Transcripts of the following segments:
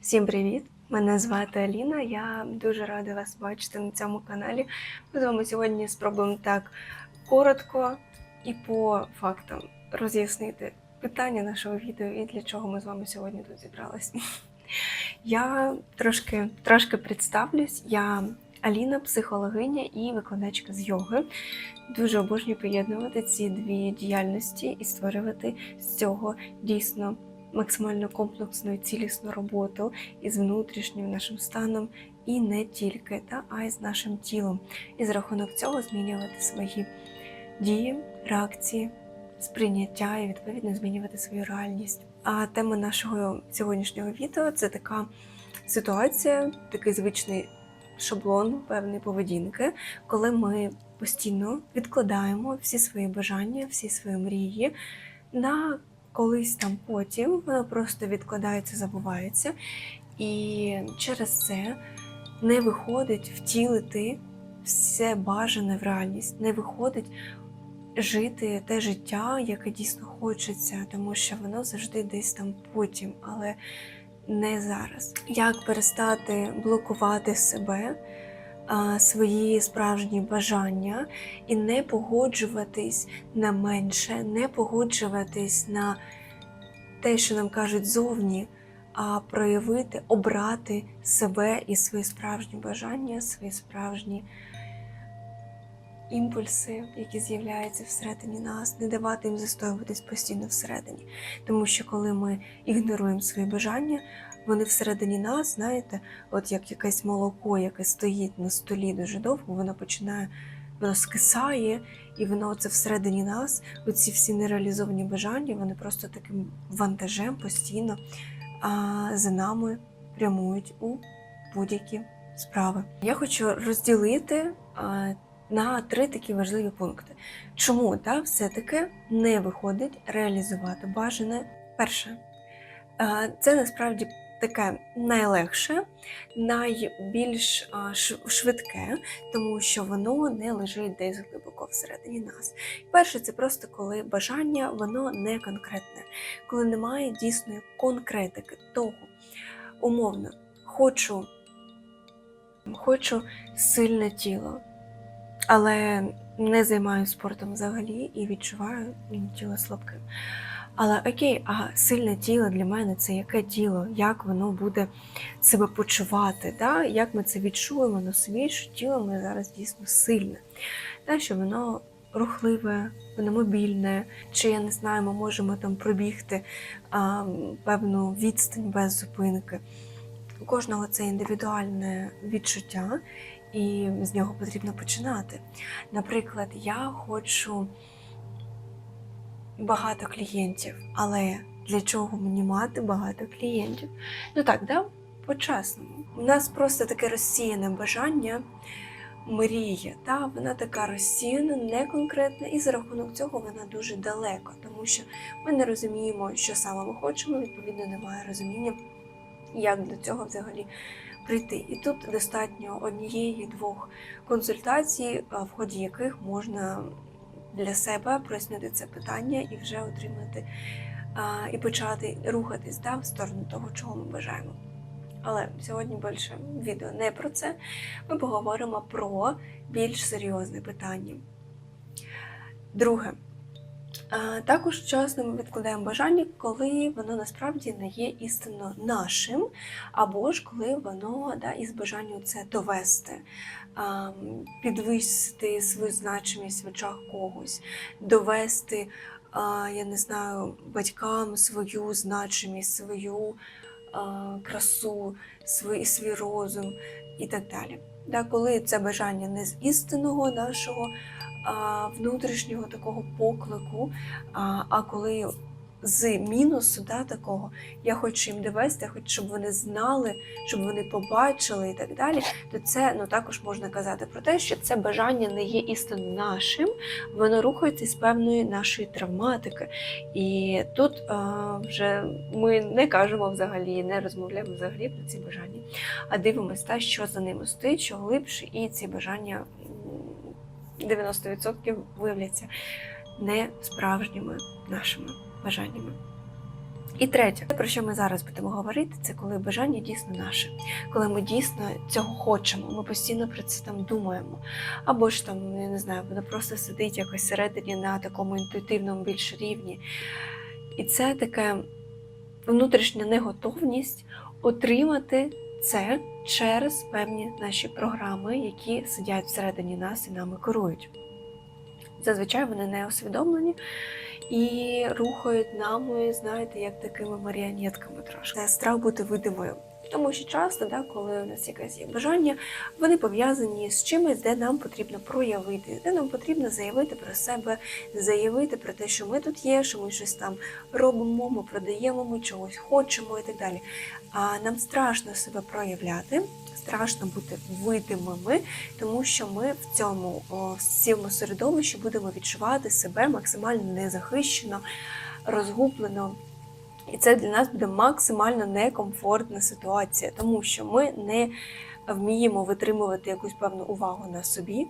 Всім привіт! Мене звати Аліна. Я дуже рада вас бачити на цьому каналі. Ми з вами сьогодні спробуємо так коротко і по фактам роз'яснити питання нашого відео і для чого ми з вами сьогодні тут зібралися. Я трошки, трошки представлюсь. Я Аліна, психологиня і викладачка з йоги. Дуже обожнюю поєднувати ці дві діяльності і створювати з цього дійсно максимально комплексну і цілісну роботу із внутрішнім нашим станом, і не тільки, та, а й з нашим тілом. І за рахунок цього змінювати свої дії, реакції, сприйняття і відповідно змінювати свою реальність. А тема нашого сьогоднішнього відео це така ситуація, такий звичний шаблон певної поведінки, коли ми постійно відкладаємо всі свої бажання, всі свої мрії на колись там потім, воно просто відкладається, забувається, і через це не виходить втілити все бажане в реальність, не виходить жити те життя, яке дійсно хочеться, тому що воно завжди десь там потім, але не зараз. Як перестати блокувати себе? Свої справжні бажання і не погоджуватись на менше, не погоджуватись на те, що нам кажуть зовні, а проявити, обрати себе і свої справжні бажання, свої справжні імпульси, які з'являються всередині нас, не давати їм застоюватись постійно всередині. Тому що коли ми ігноруємо свої бажання, вони всередині нас, знаєте, от як якесь молоко, яке стоїть на столі дуже довго, воно починає, воно скисає, і воно це всередині нас, оці всі нереалізовані бажання, вони просто таким вантажем постійно а, за нами прямують у будь-які справи. Я хочу розділити а, на три такі важливі пункти. Чому та, все-таки не виходить реалізувати бажане перше? Це насправді таке найлегше, найбільш швидке, тому що воно не лежить десь глибоко всередині нас. Перше, це просто коли бажання, воно не конкретне, коли немає дійсної конкретики того, умовно, хочу, хочу сильне тіло, але не займаюся спортом взагалі і відчуваю тіло слабким. Але окей, а сильне тіло для мене це яке тіло, як воно буде себе почувати, да? як ми це відчуємо на собі, що тіло ми зараз дійсно сильне, да? що воно рухливе, воно мобільне, чи я не знаю, ми можемо там пробігти а, певну відстань без зупинки. У кожного це індивідуальне відчуття, і з нього потрібно починати. Наприклад, я хочу багато клієнтів, але для чого мені мати багато клієнтів? Ну так, да? по-чесному. У нас просто таке розсіяне бажання, мрія, та? вона така розсіяна, неконкретна, і за рахунок цього вона дуже далеко, тому що ми не розуміємо, що саме ми хочемо, відповідно, немає розуміння, як до цього взагалі прийти. І тут достатньо однієї-двох консультацій, в ході яких можна для себе прояснити це питання і вже отримати а, і почати рухатись да, в сторону того, чого ми бажаємо. Але сьогодні більше відео не про це. Ми поговоримо про більш серйозне питання. Друге. Також часно ми відкладаємо бажання, коли воно насправді не є істинно нашим, або ж коли воно да, із бажанням це довести, підвищити свою значимість в очах когось, довести, я не знаю, батькам свою значимість, свою красу, свій, свій розум і так далі. Да, коли це бажання не з істинного нашого внутрішнього такого поклику, а, коли з мінусу да, такого, я хочу їм довести, я хочу, щоб вони знали, щоб вони побачили і так далі, то це ну, також можна казати про те, що це бажання не є істинно нашим, воно рухається з певної нашої травматики. І тут а, вже ми не кажемо взагалі, не розмовляємо взагалі про ці бажання, а дивимося, що за ними стоїть, що глибше, і ці бажання 90% виявляться не справжніми нашими бажаннями. І третє, про що ми зараз будемо говорити, це коли бажання дійсно наше, коли ми дійсно цього хочемо, ми постійно про це там думаємо. Або ж там, я не знаю, воно просто сидить якось всередині на такому інтуїтивному більш рівні. І це таке внутрішня неготовність отримати це через певні наші програми, які сидять всередині нас і нами керують. Зазвичай вони не усвідомлені і рухають нами, знаєте, як такими маріонетками трошки. Страх бути видимою. Тому що часто, да, коли у нас якесь є бажання, вони пов'язані з чимось, де нам потрібно проявити, де нам потрібно заявити про себе, заявити про те, що ми тут є, що ми щось там робимо, ми продаємо, ми чогось хочемо і так далі. А нам страшно себе проявляти, страшно бути видимими, тому що ми в цьому в цьому середовищі будемо відчувати себе максимально незахищено, розгублено. І це для нас буде максимально некомфортна ситуація, тому що ми не вміємо витримувати якусь певну увагу на собі.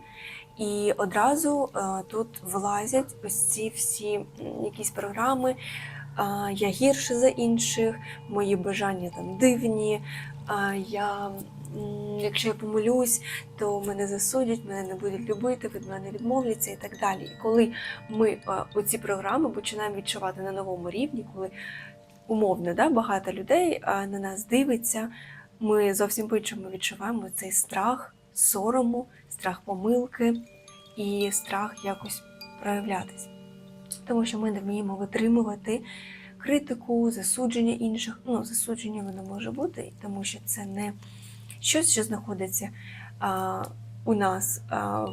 І одразу е, тут вилазять ось ці всі якісь програми. а, Я гірше за інших, мої бажання там дивні. а, Я, якщо я помилюсь, то мене засудять, мене не будуть любити, від мене відмовляться і так далі. І коли ми е, оці програми починаємо відчувати на новому рівні, коли умовно, да, багато людей на нас дивиться. Ми зовсім по-іншому відчуваємо цей страх сорому, страх помилки і страх якось проявлятись. Тому що ми не вміємо витримувати критику, засудження інших. Ну, засудження воно може бути, тому що це не щось, що знаходиться у нас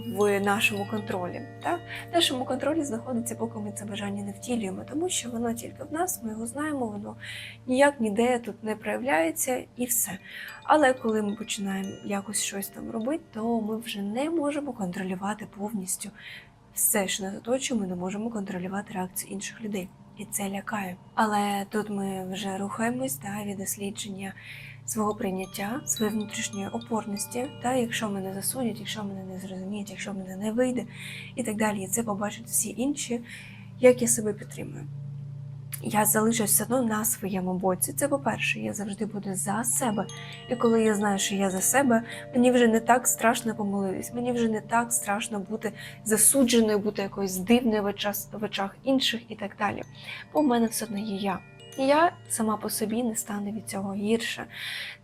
в нашому контролі. Так? В нашому контролі знаходиться, поки ми це бажання не втілюємо, тому що воно тільки в нас, ми його знаємо, воно ніяк ніде тут не проявляється і все. Але коли ми починаємо якось щось там робити, то ми вже не можемо контролювати повністю все, що нас оточує, ми не можемо контролювати реакцію інших людей. І це лякає. Але тут ми вже рухаємось да, від дослідження свого прийняття, своєї внутрішньої опорності, та якщо мене засудять, якщо мене не зрозуміють, якщо мене не вийде, і так далі. І це побачать всі інші, як я себе підтримую. Я залишусь все одно на своєму боці. Це по-перше, я завжди буду за себе. І коли я знаю, що я за себе, мені вже не так страшно помилитись, мені вже не так страшно бути засудженою, бути якоюсь дивною в очах, інших і так далі. Бо в мене все одно є я. І я сама по собі не стану від цього гірше.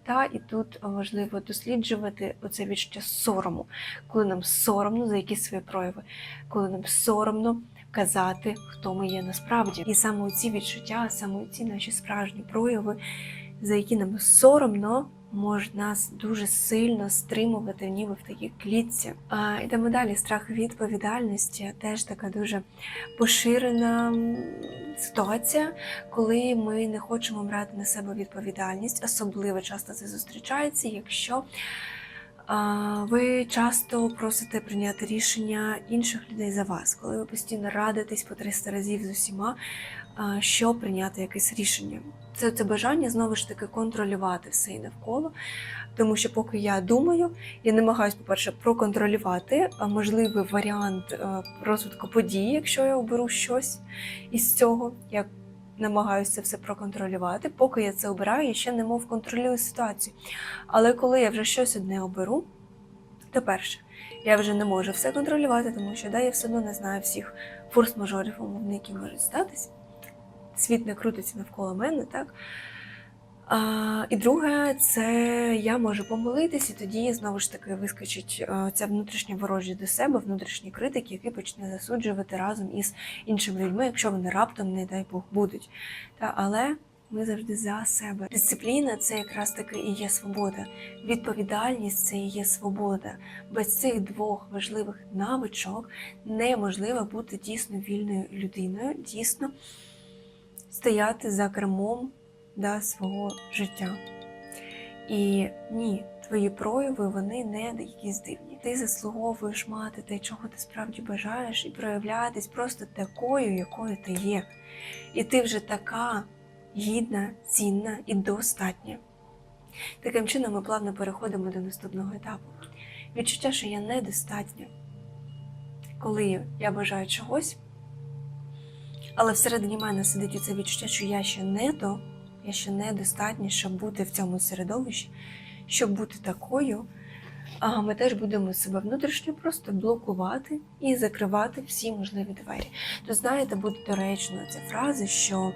Та і тут важливо досліджувати оце відчуття сорому, коли нам соромно за якісь свої прояви, коли нам соромно казати, хто ми є насправді. І саме ці відчуття, саме ці наші справжні прояви, за які нам соромно, можуть нас дуже сильно стримувати, ніби в такій клітці. А, йдемо далі. Страх відповідальності теж така дуже поширена ситуація, коли ми не хочемо брати на себе відповідальність. Особливо часто це зустрічається, якщо ви часто просите прийняти рішення інших людей за вас, коли ви постійно радитесь по 300 разів з усіма, що прийняти якесь рішення. Це, це бажання знову ж таки контролювати все і навколо. Тому що поки я думаю, я намагаюся, по-перше, проконтролювати можливий варіант е, розвитку подій, якщо я оберу щось із цього. Я намагаюся все проконтролювати. Поки я це обираю, я ще немов контролюю ситуацію. Але коли я вже щось одне оберу, то перше, я вже не можу все контролювати, тому що да, я все одно не знаю всіх форс-мажорів, умовників які можуть статись. Світ не крутиться навколо мене, так? А, і друге, це я можу помилитись, і тоді знову ж таки вискочить е, ця внутрішня ворожість до себе, внутрішній критик, який почне засуджувати разом із іншими людьми, якщо вони раптом, не дай Бог, будуть. Та, але ми завжди за себе. Дисципліна це якраз таки і є свобода. Відповідальність це і є свобода. Без цих двох важливих навичок неможливо бути дійсно вільною людиною, дійсно стояти за кермом да, свого життя. І ні, твої прояви вони не якісь дивні. Ти заслуговуєш мати те, чого ти справді бажаєш, і проявлятись просто такою, якою ти є. І ти вже така гідна, цінна і достатня. Таким чином ми плавно переходимо до наступного етапу. Відчуття, що я недостатня. Коли я бажаю чогось, Але всередині мене сидить оце відчуття, що я ще не то, я ще недостатня, щоб бути в цьому середовищі, щоб бути такою. А ми теж будемо себе внутрішньо просто блокувати і закривати всі можливі двері. То знаєте, буде доречно ця фраза, що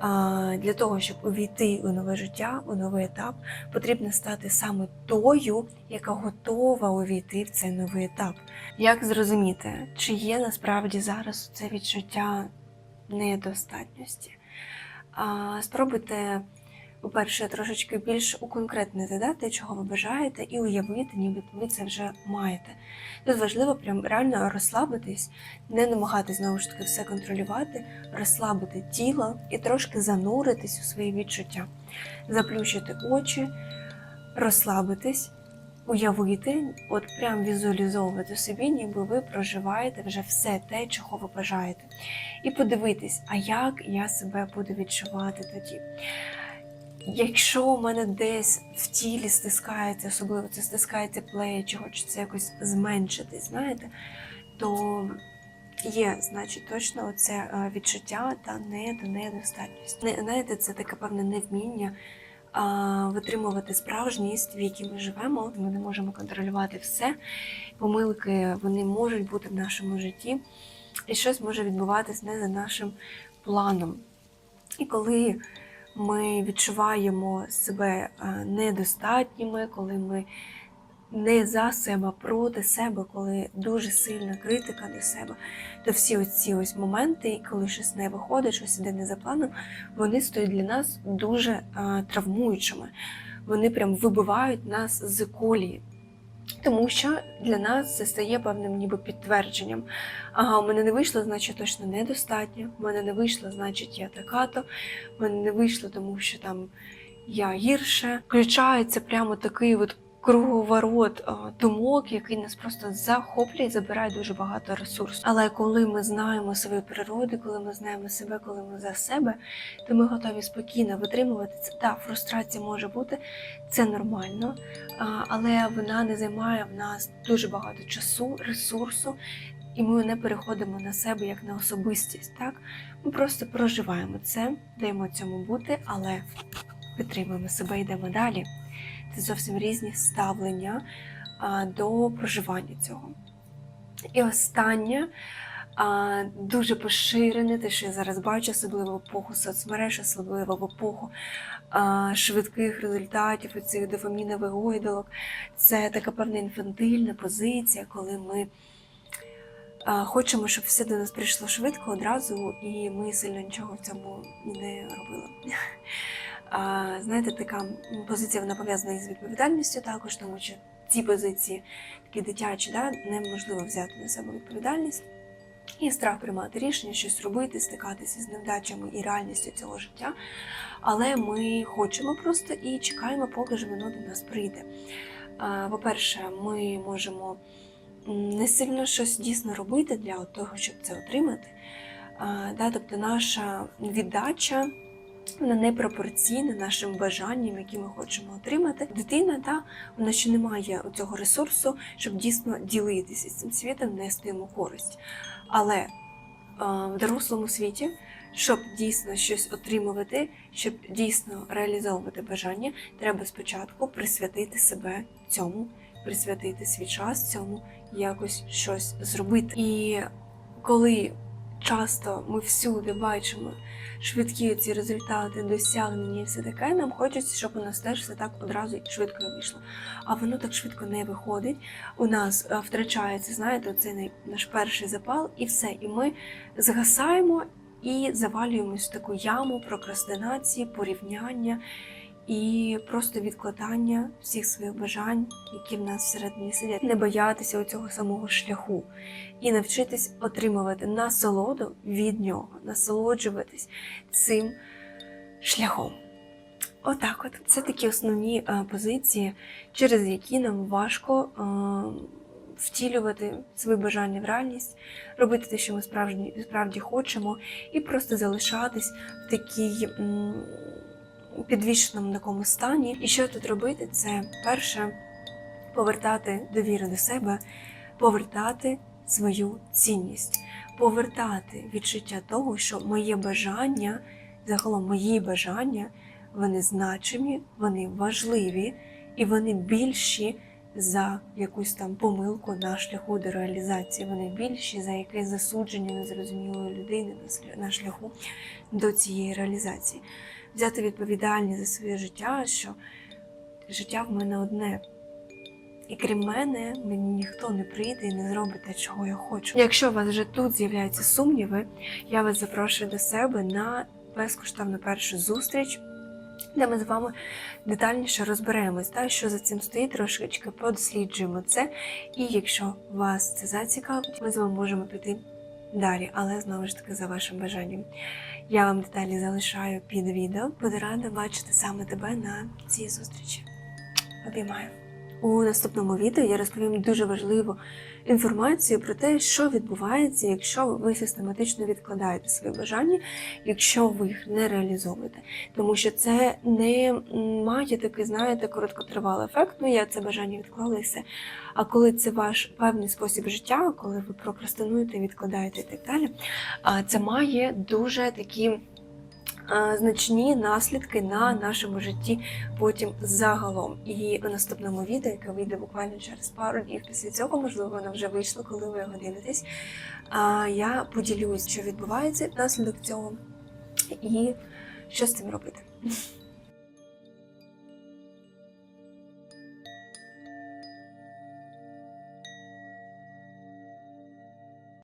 а, для того, щоб увійти у нове життя, у новий етап, потрібно стати саме тою, яка готова увійти в цей новий етап. Як зрозуміти, чи є насправді зараз це відчуття недостатності? Спробуйте, по-перше, трошечки більш уконкретнити да, те, чого ви бажаєте, і уявити, ніби ви це вже маєте. Тут важливо прям реально розслабитись, не намагатись знову ж таки все контролювати, розслабити тіло і трошки зануритись у свої відчуття, заплющити очі, розслабитись, уявити, от прям візуалізовувати собі, ніби ви проживаєте вже все те, чого ви бажаєте. І подивитись, а як я себе буду відчувати тоді. Якщо у мене десь в тілі стискається, особливо це стискається плечі, хочеться якось зменшити, знаєте, то є, значить, точно оце е, відчуття та не до недостатність. Не, знаєте, це таке певне невміння витримувати справжність, в якій ми живемо. Ми не можемо контролювати все. Помилки вони можуть бути в нашому житті, і щось може відбуватись не за нашим планом. І коли ми відчуваємо себе е, недостатніми, коли ми не за себе, а проти себе, коли дуже сильна критика до себе, то всі оці ось моменти, коли щось не виходить, щось іде не за планом, вони стають для нас дуже е, травмуючими. Вони прям вибивають нас з колії. Тому що для нас це стає певним ніби підтвердженням. Ага, у мене не вийшло, значить точно недостатньо. У мене не вийшло, значить я така-то. У мене не вийшло, тому що там я гірше. Включається прямо такий от круговорот думок, який нас просто захоплює і забирає дуже багато ресурсу. Але коли ми знаємо свою природу, коли ми знаємо себе, коли ми за себе, то ми готові спокійно витримувати це. Так, фрустрація може бути, це нормально, але вона не займає в нас дуже багато часу, ресурсу. І ми не переходимо на себе як на особистість. Так? Ми просто проживаємо це, даємо цьому бути, але підтримуємо себе йдемо далі. Це зовсім різні ставлення до проживання цього. І останнє дуже поширене, те, що я зараз бачу, особливо в епоху соцмереж, особливо в епоху швидких результатів, оцих дофамінових гойдолок. Це така певна інфантильна позиція, коли ми хочемо, щоб все до нас прийшло швидко одразу, і ми сильно нічого в цьому не робили. Знаєте, така позиція вона пов'язана із відповідальністю також, тому що ці позиції такі дитячі, да, неможливо взяти на себе відповідальність. І страх приймати рішення, щось робити, стикатися з невдачами і реальністю цього життя. Але ми хочемо просто і чекаємо, поки ж воно до нас прийде. По-перше, ми можемо не сильно щось дійсно робити для того, щоб це отримати. Тобто наша віддача вона не нашим бажанням, які ми хочемо отримати. Дитина, та вона ще не має цього ресурсу, щоб дійсно ділитися з цим світом, нести йому користь. Але е, в дорослому світі, щоб дійсно щось отримувати, щоб дійсно реалізовувати бажання, треба спочатку присвятити себе цьому, присвятити свій час цьому, якось щось зробити. І коли часто ми всюди бачимо швидкі ці результати, досягнення і все таке, нам хочеться, щоб у нас теж все так одразу і швидко вийшло. А воно так швидко не виходить. У нас е, втрачається, знаєте, цей наш перший запал, і все. І ми згасаємо і завалюємось в таку яму прокрастинації, порівняння і просто відкладання всіх своїх бажань, які в нас всередині сидять, не боятися цього самого шляху. І навчитись отримувати насолоду від нього, насолоджуватись цим шляхом. Отак, от. Це такі основні е, позиції, через які нам важко е, втілювати свої бажання в реальність, робити те, що ми справді, справді хочемо, і просто залишатись в такій м, підвішеному такому стані. І що тут робити? Це перше повертати довіру до себе, повертати свою цінність, повертати відчуття того, що моє бажання, загалом мої бажання, вони значимі, вони важливі і вони більші за якусь там помилку на шляху до реалізації. Вони більші за якесь засудження незрозумілої людини на шляху до цієї реалізації. Взяти відповідальність за своє життя, що життя в мене одне. І крім мене, мені ніхто не прийде і не зробить те, чого я хочу. Якщо у вас вже тут з'являються сумніви, я вас запрошую до себе на безкоштовну першу зустріч, де ми з вами детальніше розберемось, та, що за цим стоїть, трошечки подосліджуємо це. І якщо вас це зацікавить, ми з вами можемо піти далі, але знову ж таки за вашим бажанням. Я вам деталі залишаю під відео. Буду рада бачити саме тебе на цій зустрічі. Обіймаю. У наступному відео я розповім дуже важливу інформацію про те, що відбувається, якщо ви систематично відкладаєте свої бажання, якщо ви їх не реалізовуєте. Тому що це не має такий, знаєте, короткотривалий ефект. Ну, я це бажання відклала і все. А коли це ваш певний спосіб життя, коли ви прокрастинуєте, відкладаєте і так далі, це має дуже такі. Значні наслідки на нашому житті потім загалом. І у наступному відео, яке вийде буквально через пару днів після цього, можливо, воно вже вийшло, коли ви його дивитесь. Я поділюсь, що відбувається внаслідок цього, і що з цим робити.